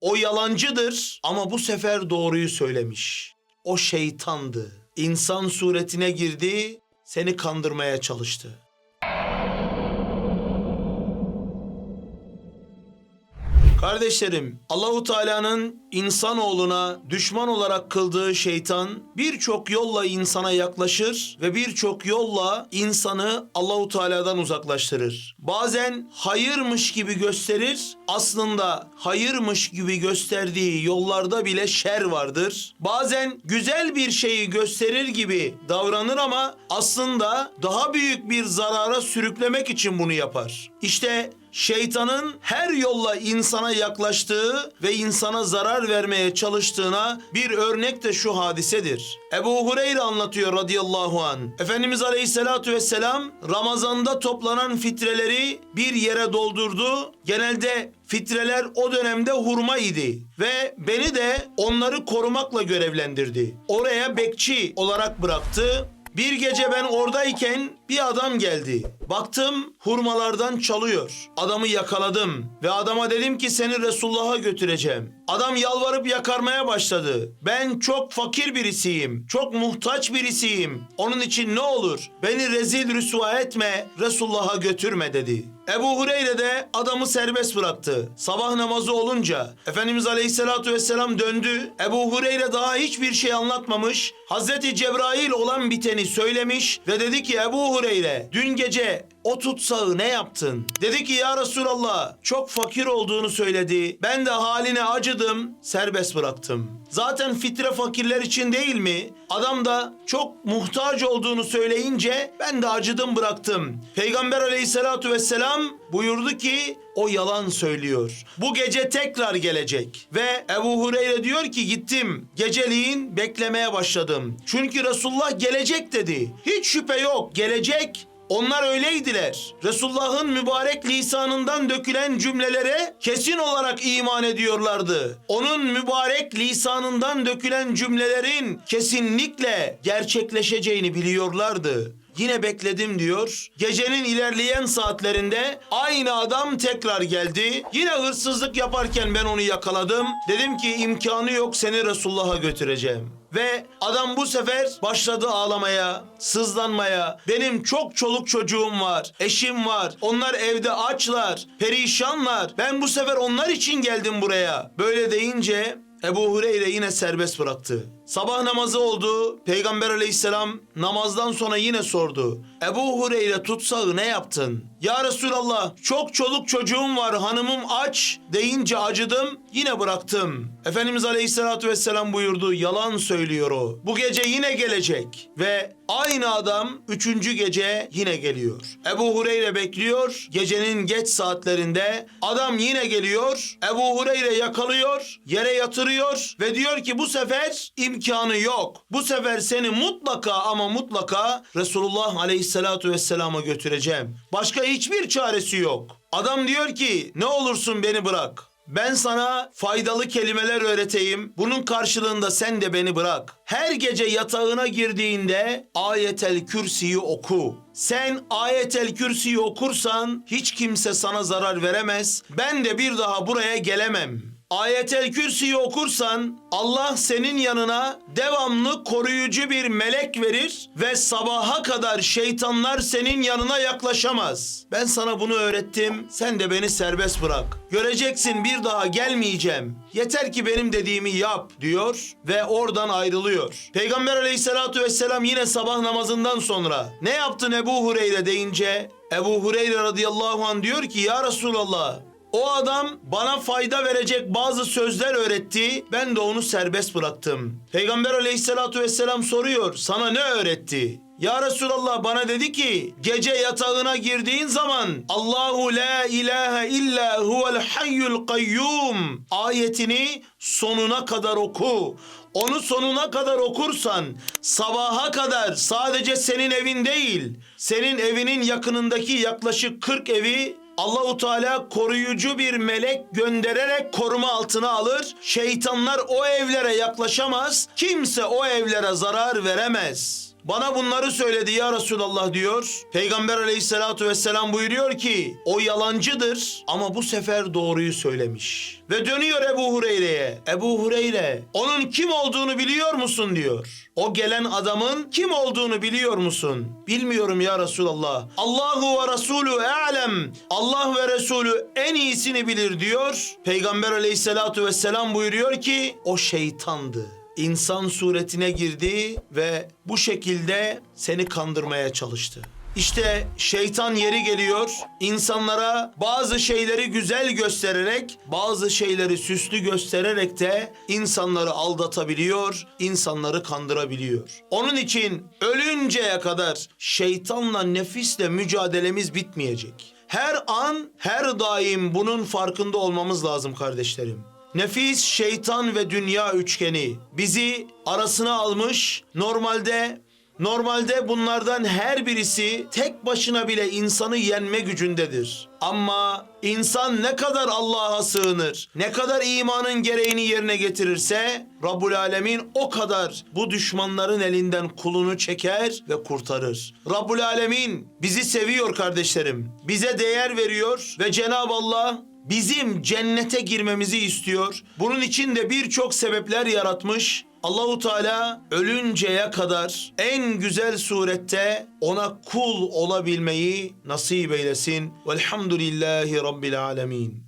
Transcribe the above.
O yalancıdır ama bu sefer doğruyu söylemiş. O şeytandı. İnsan suretine girdi, seni kandırmaya çalıştı. Kardeşlerim, Allahu Teala'nın insanoğluna düşman olarak kıldığı şeytan birçok yolla insana yaklaşır ve birçok yolla insanı Allahu Teala'dan uzaklaştırır. Bazen hayırmış gibi gösterir, aslında hayırmış gibi gösterdiği yollarda bile şer vardır. Bazen güzel bir şeyi gösterir gibi davranır ama aslında daha büyük bir zarara sürüklemek için bunu yapar. İşte şeytanın her yolla insana yaklaştığı ve insana zarar vermeye çalıştığına bir örnek de şu hadisedir. Ebu Hureyre anlatıyor radıyallahu an. Efendimiz aleyhissalatu vesselam Ramazan'da toplanan fitreleri bir yere doldurdu. Genelde fitreler o dönemde hurma idi ve beni de onları korumakla görevlendirdi. Oraya bekçi olarak bıraktı. Bir gece ben oradayken bir adam geldi. Baktım hurmalardan çalıyor. Adamı yakaladım ve adama dedim ki seni Resulullah'a götüreceğim. Adam yalvarıp yakarmaya başladı. Ben çok fakir birisiyim. Çok muhtaç birisiyim. Onun için ne olur beni rezil rüsva etme Resulullah'a götürme dedi. Ebu Hureyre de adamı serbest bıraktı. Sabah namazı olunca Efendimiz Aleyhisselatü Vesselam döndü. Ebu Hureyre daha hiçbir şey anlatmamış. Hazreti Cebrail olan biteni söylemiş ve dedi ki Ebu Hureyre dün gece o tutsağı ne yaptın? Dedi ki ya Resulallah çok fakir olduğunu söyledi. Ben de haline acıdım, serbest bıraktım. Zaten fitre fakirler için değil mi? Adam da çok muhtaç olduğunu söyleyince ben de acıdım bıraktım. Peygamber aleyhissalatu vesselam buyurdu ki o yalan söylüyor. Bu gece tekrar gelecek. Ve Ebu Hureyre diyor ki gittim. Geceliğin beklemeye başladım. Çünkü Resulullah gelecek dedi. Hiç şüphe yok gelecek. Onlar öyleydiler. Resulullah'ın mübarek lisanından dökülen cümlelere kesin olarak iman ediyorlardı. Onun mübarek lisanından dökülen cümlelerin kesinlikle gerçekleşeceğini biliyorlardı. Yine bekledim diyor. Gecenin ilerleyen saatlerinde aynı adam tekrar geldi. Yine hırsızlık yaparken ben onu yakaladım. Dedim ki imkanı yok seni Resulullah'a götüreceğim. Ve adam bu sefer başladı ağlamaya, sızlanmaya. Benim çok çoluk çocuğum var, eşim var. Onlar evde açlar, perişanlar. Ben bu sefer onlar için geldim buraya. Böyle deyince Ebu Hureyre yine serbest bıraktı. Sabah namazı oldu. Peygamber aleyhisselam namazdan sonra yine sordu. Ebu Hureyre tutsağı ne yaptın? Ya Resulallah çok çoluk çocuğum var hanımım aç deyince acıdım yine bıraktım. Efendimiz aleyhissalatü vesselam buyurdu yalan söylüyor o. Bu gece yine gelecek ve aynı adam üçüncü gece yine geliyor. Ebu Hureyre bekliyor gecenin geç saatlerinde adam yine geliyor. Ebu Hureyre yakalıyor yere yatırıyor ve diyor ki bu sefer imkanı yok. Bu sefer seni mutlaka ama mutlaka Resulullah Aleyhisselatü Vesselam'a götüreceğim. Başka hiçbir çaresi yok. Adam diyor ki ne olursun beni bırak. Ben sana faydalı kelimeler öğreteyim. Bunun karşılığında sen de beni bırak. Her gece yatağına girdiğinde ayetel kürsiyi oku. Sen ayetel kürsiyi okursan hiç kimse sana zarar veremez. Ben de bir daha buraya gelemem. Ayetel Kürsi'yi okursan Allah senin yanına devamlı koruyucu bir melek verir ve sabaha kadar şeytanlar senin yanına yaklaşamaz. Ben sana bunu öğrettim. Sen de beni serbest bırak. Göreceksin bir daha gelmeyeceğim. Yeter ki benim dediğimi yap diyor ve oradan ayrılıyor. Peygamber aleyhissalatu vesselam yine sabah namazından sonra ne yaptın Ebu Hureyre deyince Ebu Hureyre radıyallahu anh diyor ki ya Resulallah o adam bana fayda verecek bazı sözler öğretti. Ben de onu serbest bıraktım. Peygamber aleyhissalatu vesselam soruyor. Sana ne öğretti? Ya Resulallah bana dedi ki gece yatağına girdiğin zaman Allahu la ilahe illa huvel hayyul kayyum ayetini sonuna kadar oku. Onu sonuna kadar okursan sabaha kadar sadece senin evin değil senin evinin yakınındaki yaklaşık 40 evi Allahu Teala koruyucu bir melek göndererek koruma altına alır. Şeytanlar o evlere yaklaşamaz. Kimse o evlere zarar veremez. Bana bunları söyledi ya Resulallah diyor. Peygamber aleyhissalatu vesselam buyuruyor ki o yalancıdır ama bu sefer doğruyu söylemiş. Ve dönüyor Ebu Hureyre'ye. Ebu Hureyre onun kim olduğunu biliyor musun diyor. O gelen adamın kim olduğunu biliyor musun? Bilmiyorum ya Resulallah. Allahu ve Resulü alem. Allah ve Resulü en iyisini bilir diyor. Peygamber aleyhissalatu vesselam buyuruyor ki o şeytandı. İnsan suretine girdi ve bu şekilde seni kandırmaya çalıştı. İşte şeytan yeri geliyor insanlara bazı şeyleri güzel göstererek bazı şeyleri süslü göstererek de insanları aldatabiliyor, insanları kandırabiliyor. Onun için ölünceye kadar şeytanla nefisle mücadelemiz bitmeyecek. Her an, her daim bunun farkında olmamız lazım kardeşlerim. Nefis, şeytan ve dünya üçgeni bizi arasına almış. Normalde normalde bunlardan her birisi tek başına bile insanı yenme gücündedir. Ama insan ne kadar Allah'a sığınır, ne kadar imanın gereğini yerine getirirse Rabbul Alemin o kadar bu düşmanların elinden kulunu çeker ve kurtarır. Rabbul Alemin bizi seviyor kardeşlerim. Bize değer veriyor ve Cenab-ı Allah bizim cennete girmemizi istiyor. Bunun için de birçok sebepler yaratmış. Allahu Teala ölünceye kadar en güzel surette ona kul olabilmeyi nasip eylesin. Velhamdülillahi Rabbil Alemin.